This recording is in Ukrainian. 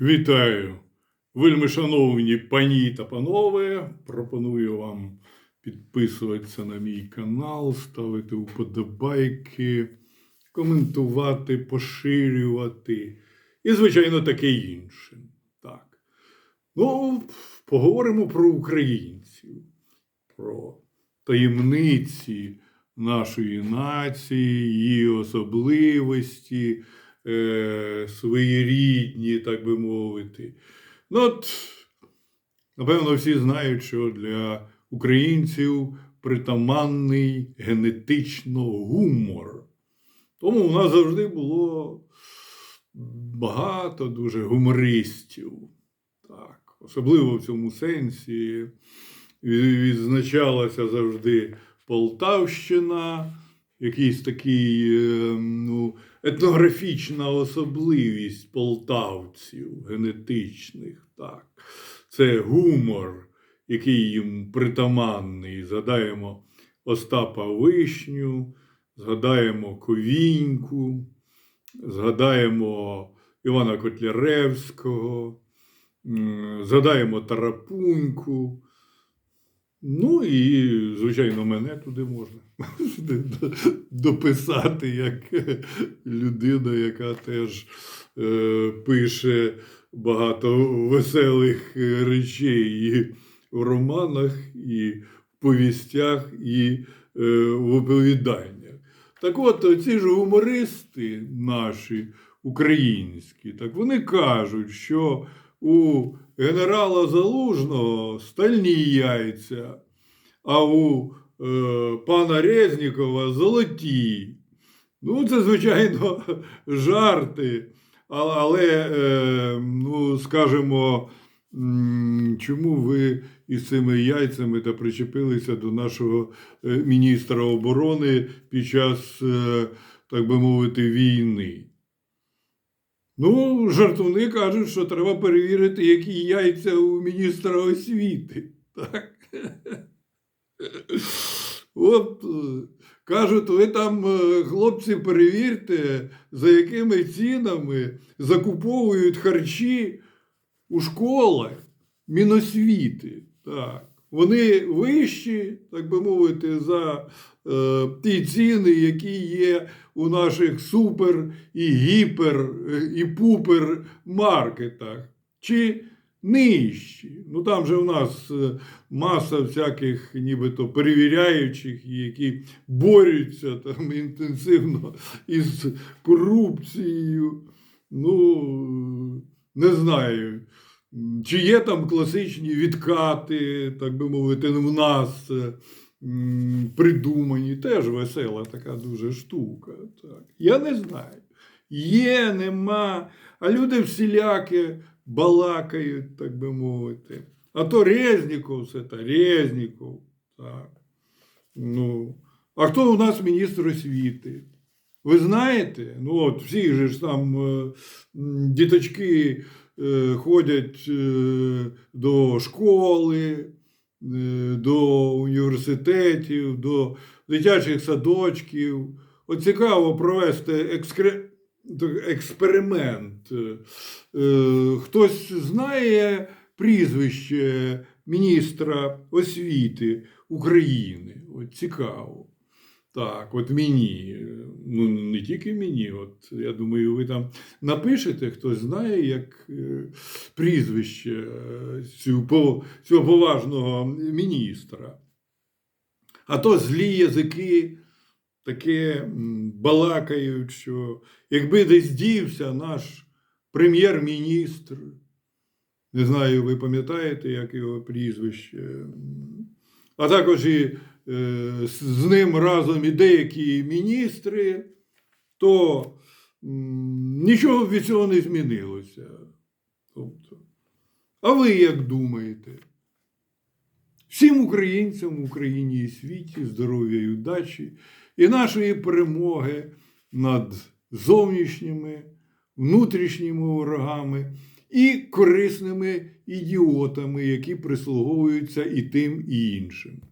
Вітаю, вельми шановні пані та панове. Пропоную вам підписуватися на мій канал, ставити вподобайки, коментувати, поширювати і, звичайно, таке інше. Так. Ну, поговоримо про українців, про таємниці нашої нації, її особливості, е, своєрідні, так би мовити. Ну, от, напевно, всі знають, що для українців притаманний генетично гумор. Тому у нас завжди було багато дуже гумористів. Так, особливо в цьому сенсі відзначалася завжди Полтавщина, якийсь такий е, ну, етнографічна особливість полтавців генетичних. Так. Це гумор, який їм притаманний. Згадаємо Остапа Вишню, згадаємо Ковіньку, згадаємо Івана Котляревського, згадаємо Тарапуньку. Ну і, звичайно, мене туди можна дописати як людина, яка теж е, пише багато веселих речей і в романах, і в повістях, і е, в оповіданнях. Так от, ці ж гумористи наші українські, так вони кажуть, що у генерала Залужного стальні яйця, а у е, пана Резнікова золоті. Ну, це, звичайно, жарти, але, е, ну, скажімо, чому ви із цими яйцями та причепилися до нашого е, міністра оборони під час, е, так би мовити, війни? Ну, жартуни кажуть, що треба перевірити, які яйця у міністра освіти. Так? От кажуть, ви там, е, хлопці, перевірте, за якими цінами закуповують харчі у школах Міносвіти. Так. Вони вищі, так би мовити, за ті ціни, які є у наших супер і гіпер е, і пупер маркетах. Чи нижчі. Ну там же у нас е, маса всяких нібито перевіряючих, які борються там інтенсивно із корупцією. Ну, не знаю. Чи є там класичні відкати, так би мовити, в нас е, придумані, теж весела така дуже штука. Так. Я не знаю. Є, нема, а люди всіляке балакають, так би мовити. А то Резніков, це та Резніков. Так. Ну, а хто у нас міністр освіти? Ви знаєте, ну от всі ж там е, діточки е, ходять е, до школи, до університетів, до дитячих садочків. От цікаво провести екскре... експеримент. Е, Хтось знає прізвище міністра освіти України? От цікаво. Так, от мені, ну не тільки мені, от я думаю, ви там напишете, хтось знає, як е, прізвище е, цього поважного міністра. А то злі язики таке балакають, що якби десь дівся наш прем'єр-міністр, не знаю, ви пам'ятаєте, як його прізвище, а також і з- з ним разом і деякі міністри, то нічого від цього не змінилося. Тобто, а ви як думаєте? Всім українцям в Україні і світі здоров'я і удачі і нашої перемоги над зовнішніми, внутрішніми ворогами і корисними ідіотами, які прислуговуються і тим, і іншим.